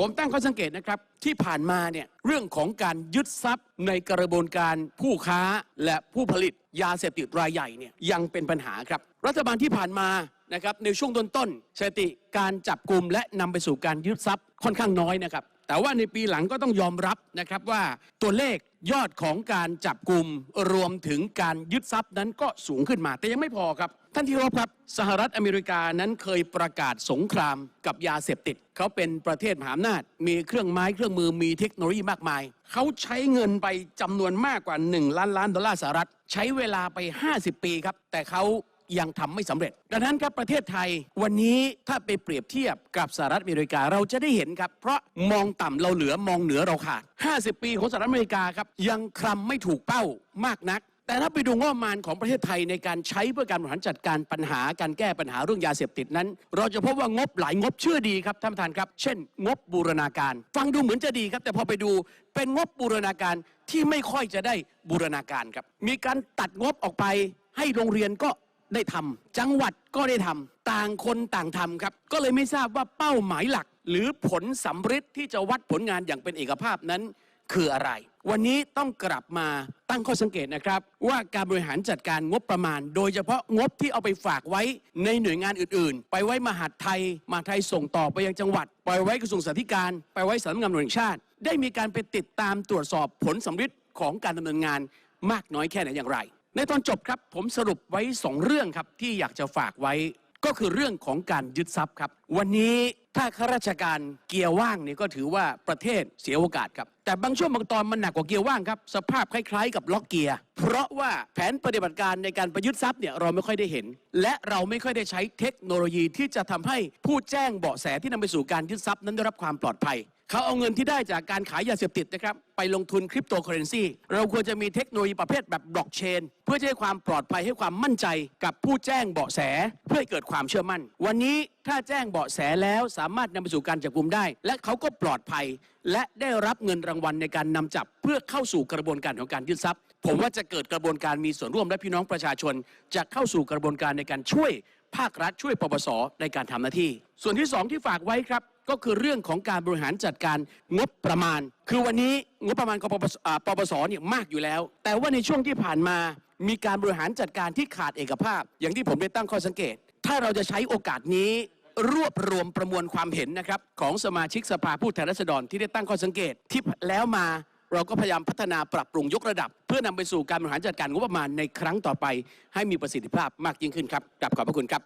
ผมตั้งข้อสังเกตนะครับที่ผ่านมาเนี่ยเรื่องของการยึดทรัพย์ในกระบวนการผู้ค้าและผู้ผลิตยาเสพติดรายใหญ่เนี่ยยังเป็นปัญหาครับ รัฐบาลที่ผ่านมานะครับในช่วงต้นๆสถิติการจับกลุ่มและนำไปสู่การยึดทรัพย์ค่อนข้างน้อยนะครับแต่ว่าในปีหลังก็ต้องยอมรับนะครับว่าตัวเลข ยอดของการจับกลุ่มรวมถึงการยึดทรัพย์นั้นก็สูงขึ้นมา แต่ยังไม่พอครับ ท่านที่รพครับสหรัฐอเมริกานั้นเคยประกาศสงครามกับยาเสพติด เขาเป็นประเทศมหาอำนาจ มีเครื่องไม้เครื่องมือมีเทคโนโลยีมากมาย เขาใช้เงินไปจำนวนมากกว่า 1 ล้านล้านดอลลาร์สหรัฐ ใช้เวลาไป 50 ปีครับ แต่เขา ยังทำไม่สำเร็จ ดังนั้นครับประเทศไทยวันนี้ถ้าไปเปรียบเทียบกับสหรัฐอเมริกาเราจะได้เห็นครับ เพราะมองต่ำเราเหลือมองเหนือเราขาด 50 ปีของสหรัฐอเมริกาครับยังคลำไม่ถูกเป้ามากนัก แต่ถ้าไปดูงบประมาณของประเทศไทยในการใช้เพื่อการบริหารจัดการปัญหาการแก้ปัญหาเรื่องยาเสพติดนั้น เราจะพบว่างบหลายงบเชื่อดีครับท่านประธานครับ เช่น งบบูรณาการ ฟังดูเหมือนจะดีครับ แต่พอไปดูเป็นงบบูรณาการที่ไม่ค่อยจะได้บูรณาการครับมีการตัดงบออกไปให้โรงเรียนก็ ได้ทำจังหวัดก็ได้ทำต่างคนต่างทำครับ ก็เลยไม่ทราบว่าเป้าหมายหลัก หรือผลสำฤทธิ์ที่จะวัดผลงานอย่างเป็นเอกภาพนั้นคืออะไร วันนี้ต้องกลับมาตั้งข้อสังเกตนะครับ ว่าการบริหารจัดการงบประมาณ โดยเฉพาะงบที่เอาไปฝากไว้ในหน่วยงานอื่นๆ ไปไว้มหาดไทย มหาดไทยส่งต่อไปยังจังหวัด ไปไว้กระทรวงสาธารณสุขไปไว้สำนักงานตำรวจชาติ ได้มีการไปติดตามตรวจสอบผลสำฤทธิ์ของการดำเนินงานมากน้อยแค่ไหนอย่างไร ในตอนจบครับผมสรุปไว้ 2 เรื่องครับที่อยากจะฝากไว้ก็คือเรื่องของการยึดทรัพย์ครับ วันนี้ถ้าข้าราชการเกียร์ว่างเนี่ยก็ถือว่าประเทศเสียโอกาสครับ แต่บางช่วงบางตอนมันหนักกว่าเกียร์ว่างครับ สภาพคล้ายๆกับล็อกเกียร์ เพราะว่าแผนปฏิบัติการในการประยึดทรัพย์เนี่ยเราไม่ค่อยได้เห็น และเราไม่ค่อยได้ใช้เทคโนโลยีที่จะทำให้ผู้แจ้งเบาะแสที่นำไปสู่การยึดทรัพย์นั้นได้รับความปลอดภัย เขาเอาเงินที่ได้จากการขายยาเสพติดนะครับไปลงทุนคริปโตเคอเรนซีเราควรจะมีเทคโนโลยีประเภทแบบบล็อกเชนเพื่อจะให้ความปลอดภัยให้ความมั่นใจกับผู้แจ้งเบาะแส เพื่อให้เกิดความเชื่อมั่น วันนี้ถ้าแจ้งเบาะแสแล้วสามารถนำไปสู่การจับกุมได้ และเขาก็ปลอดภัย และได้รับเงินรางวัลในการนำจับ เพื่อเข้าสู่กระบวนการของการยึดทรัพย์ ผมว่าจะเกิดกระบวนการมีส่วนร่วมและพี่น้องประชาชน จะเข้าสู่กระบวนการในการช่วย ภาครัฐช่วยปปสในการทำหน้าที่ ส่วนที่สองที่ฝากไว้ครับ ก็คือเรื่องของการบริหารจัดการงบประมาณ คือวันนี้งบประมาณของปปสอ่าปปสเนี่ยมากอยู่แล้ว แต่ว่าในช่วงที่ผ่านมามีการบริหารจัดการที่ขาดเอกภาพ อย่างที่ผมได้ตั้งข้อสังเกต ถ้าเราจะใช้โอกาสนี้รวบรวมประมวลความเห็นนะครับของสมาชิกสภาผู้แทนราษฎรที่ได้ตั้งข้อสังเกตที่แล้วมา เราก็พยายามพัฒนาปรับปรุงยกระดับ เพื่อนำไปสู่การบริหารจัดการงบประมาณในครั้งต่อไป ให้มีประสิทธิภาพมากยิ่งขึ้นครับกลับขอบพระคุณครับ